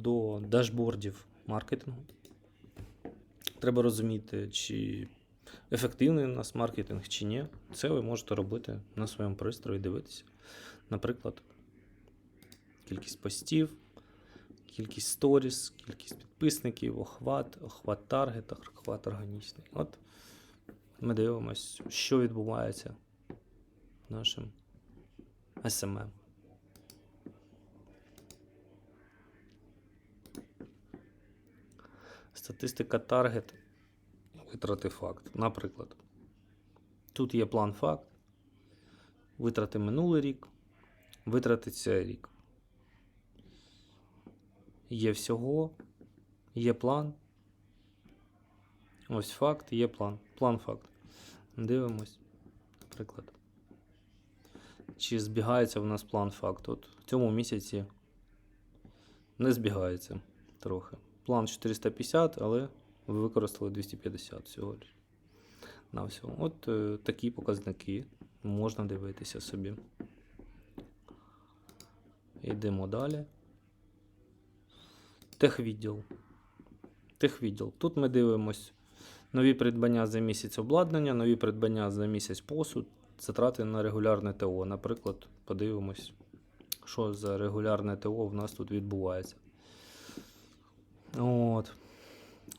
до дашбордів маркетингу. Треба розуміти, чи ефективний у нас маркетинг чи ні. Це ви можете робити на своєму пристрої, дивитися. Наприклад, кількість постів, кількість сторіс, кількість підписників, охват, охват таргета, охват органічний. От ми дивимося, що відбувається нашим SMM. Статистика таргет, витрати факт. Наприклад, тут є план факт, витрати минулий рік, витрати цей рік. Є всього, є план. Ось факт, є план. План факт. Дивимось, наприклад. Чи збігається в нас план факт? От в цьому місяці не збігається трохи. План 450, але ви використали 250 всього. На всього. От е, такі показники можна дивитися собі. Йдемо далі. Техвідділ. Техвідділ. Тут ми дивимось нові придбання за місяць обладнання, нові придбання за місяць посуд, затрати на регулярне ТО. Наприклад, подивимось, що за регулярне ТО в нас тут відбувається. От.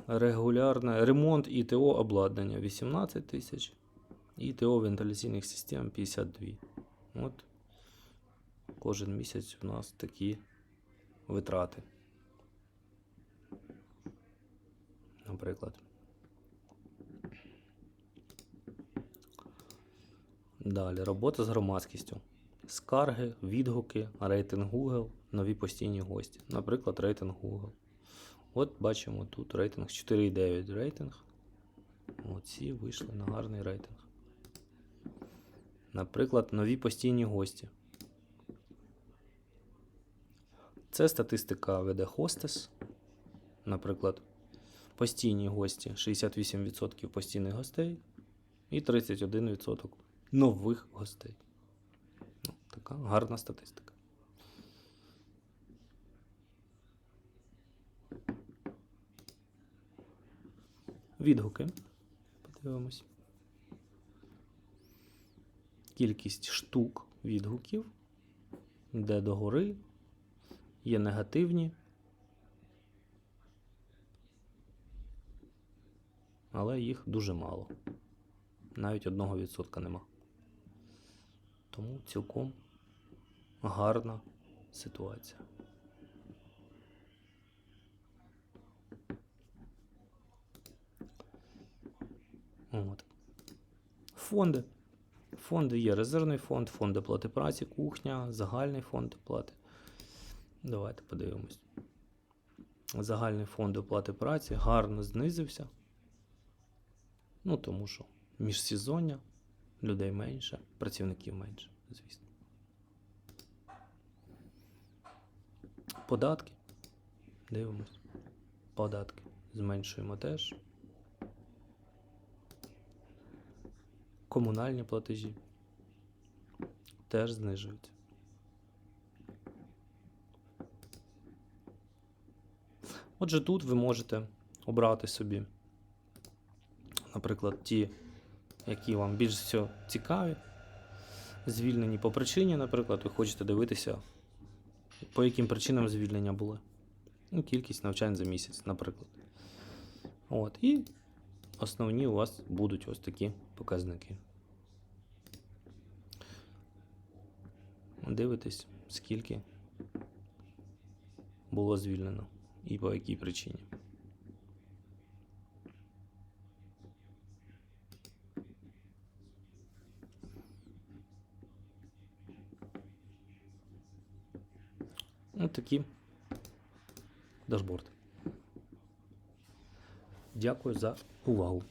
Регулярне ремонт і ТО обладнання 18 тисяч. І ТО вентиляційних систем 52. От. Кожен місяць у нас такі витрати. Наприклад. Далі. Робота з громадськістю. Скарги, відгуки, рейтинг Google, нові постійні гості. Наприклад, рейтинг Google. От бачимо тут рейтинг 4,9 рейтинг. Оці вийшли на гарний рейтинг. Наприклад, нові постійні гості. Це статистика веде Hostess. Наприклад, постійні гості 68% постійних гостей і 31% нових гостей. Ну, така гарна статистика. Відгуки. Подивимось. Кількість штук відгуків, де догори, є негативні, але їх дуже мало. Навіть 1% нема. Тому цілком гарна ситуація. От. Фонди. Фонди є резервний фонд, фонд оплати праці, кухня, загальний фонд оплати. Давайте подивимось. Загальний фонд оплати праці гарно знизився. Ну, тому що міжсезоння, людей менше, працівників менше, звісно. Податки. Дивимось. Податки зменшуємо теж. Комунальні платежі теж знижуються. Отже, тут ви можете обрати собі, наприклад, ті, які вам більш всього цікаві, звільнені по причині, наприклад, ви хочете дивитися, по яким причинам звільнення були. Ну, кількість навчань за місяць, наприклад. От, і основні у вас будуть ось такі показники. Дивитесь, скільки було звільнено і по якій причині. Ось такі дашборди. Дякую за увагу.